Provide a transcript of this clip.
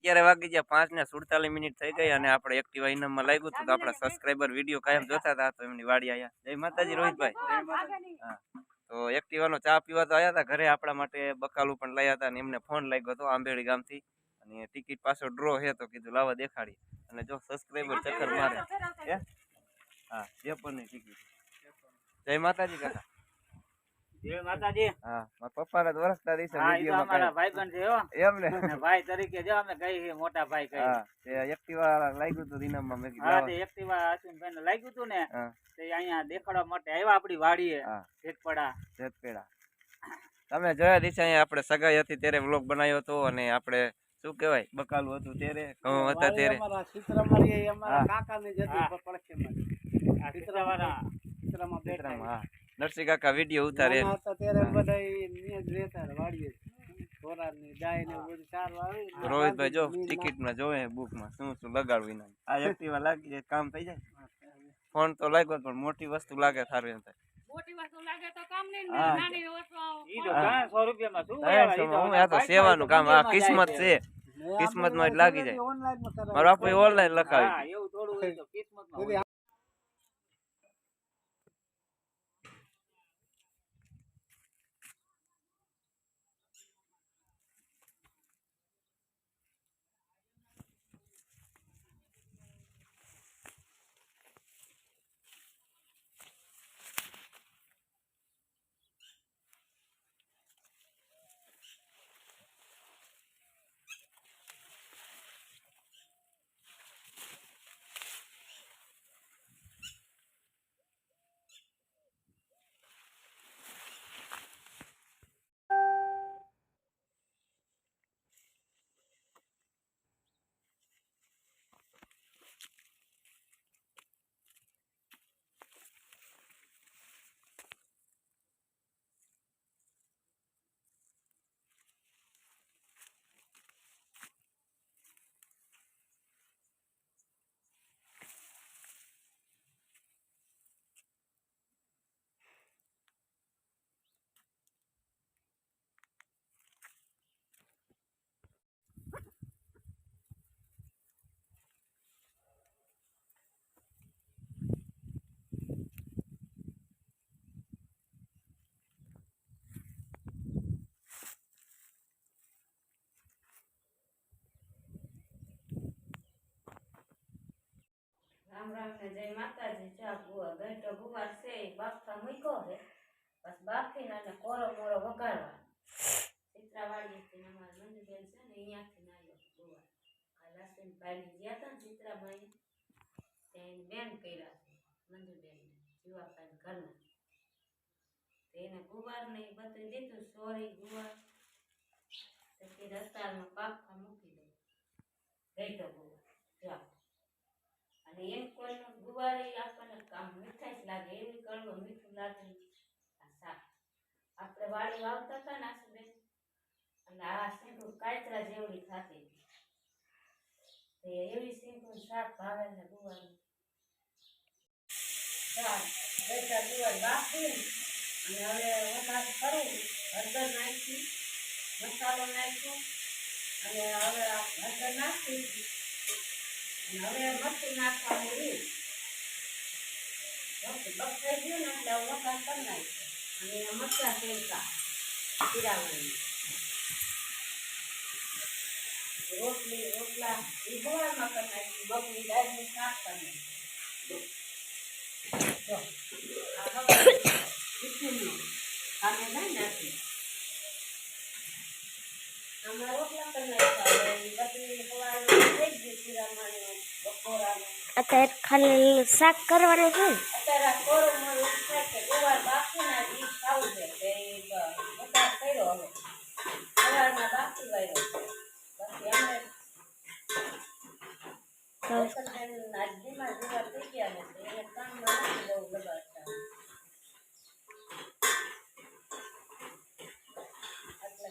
અત્યારે વાગી ગયા પાંચ ને સુડતાલીસ મિનિટ થઈ ગઈ અને આપણે એક્ટિવા ઇનામમાં લાગ્યું હતું તો આપણા સબસ્ક્રાઈબર વીડિયો કાયમ જોતા હતા તો એમની વાડી આયા. જય માતાજી રોહિતભાઈ. હા. તો એક્ટિવાનો ચા પીવા તો આવ્યા હતા ઘરે આપણા માટે બકાલું પણ લાયા હતા અને એમને ફોન લાગ્યો હતો આંબેડી ગામથી. અને ટિકિટ પાછો ડ્રો છે તો કીધું લાવા દેખાડી. અને જો સબસ્ક્રાઈબર ચક્કર મારે. હે? હા જે પણ ટિકિટ. જય માતાજી કાકા. જય માતાજી. હા મારા પપ્પાને તો વરસતા દિવસે હા ઈ અમારા ભાઈબંધ છે હો. એમ ને ભાઈ તરીકે જો અમે કઈ મોટા ભાઈ કઈ. હા તે એક્ટિવા લાગ્યું હતું દિનામાં મેં કીધું હા તે એક્ટિવા અશ્વિનભાઈ ને લાગ્યું હતું ને તે અહીંયા દેખાડવા માટે આવ્યા આપડી વાડીએ હા. જેતપેડા તમે જોયા દિવસે અહીંયા આપણે સગાઈ હતી ત્યારે વ્લોગ બનાવ્યો હતો અને આપણે શું કહેવાય બકાલું હતું ત્યારે? ઘઉં હતા ત્યારે. અમારા કાકાની જતી. ચિત્રવાળા બેઠા ચિત્રમાં, હા. નરસિંહ કાકા વીડિયો ઉતારે ને ને રોહિતભાઈ જો ટિકિટમાં જોવે બુકમાં શું શું લગાડવું એના આ એક્ટિવા લાગી જાય કામ થઈ જાય? ફોન તો લાગ્યો પણ મોટી વસ્તુ લાગે સારું એમ થાય. મોટી વસ્તુ લાગે તો કામ નહીં હા. ને નાની વસ્તુ ઈ તો હા. ત્રણસો રૂપિયામાં શું ત્રણસો લેવા? ઈ તો હું આ તો સેવાનું કામ આ કિસ્મત છે. ને કિસ્મતમાં જ લાગી જાય. મારો આપણે ઓનલાઈન હા લખાવી તો ને જય માતાજી, જા ગુવા ગઈટો ગુવાર છે એ બાફા મૂક્યો છે. બસ બાફીને અને કોરો મોરો વગાડવા ચિત્રાવાડી અમારા મંદુબેન છે ને અહીંયાથી નાયો આ લસણ ભાઈ ગયા હતા ને ચિત્રાભાઈ તે એની બેન કર્યા છે મંજુબેન જીવાભાઈ ઘરના. તે એને ગુવાર ને ઈ દીધું, સોરી ગુવાર પછી રસ્તામાં બાફા મૂકી દઉં ગઈટો ગુવાર ચા અને એમ ગુવારી આપણને કામ મીઠાઈ જ લાગે, એવી કડવો મીઠું લાગે આ શાક આપણે વાળી વાવતા હતા ને આસુબેન અને આ સિંહ કાયતરા જેવડી થતી હતી. એવી સીંગું શાક ભાવે ને શાક બેટા ગુવાર બાફી. અને હવે વઘાર કરું, હળદર નાખી, મસાલો નાખ્યો અને હવે હળદર નાખી. અને હવે મરચું નાખવાનું બસ થઈ ને એટલે હવે વઘાર કરી નાખ્યો અને મરચાં રોટલી રોટલા એ ગોળામાં કરી નાખી બગડી દાળનું શાક કરી નાખી આમાં રોટલા કરી નાખ્યા બધી સવારનું થઈ ગયું પીરાવાનું બપોરાનું અત્યારે ખાલી શાક કરવાનું છે વસંતબેન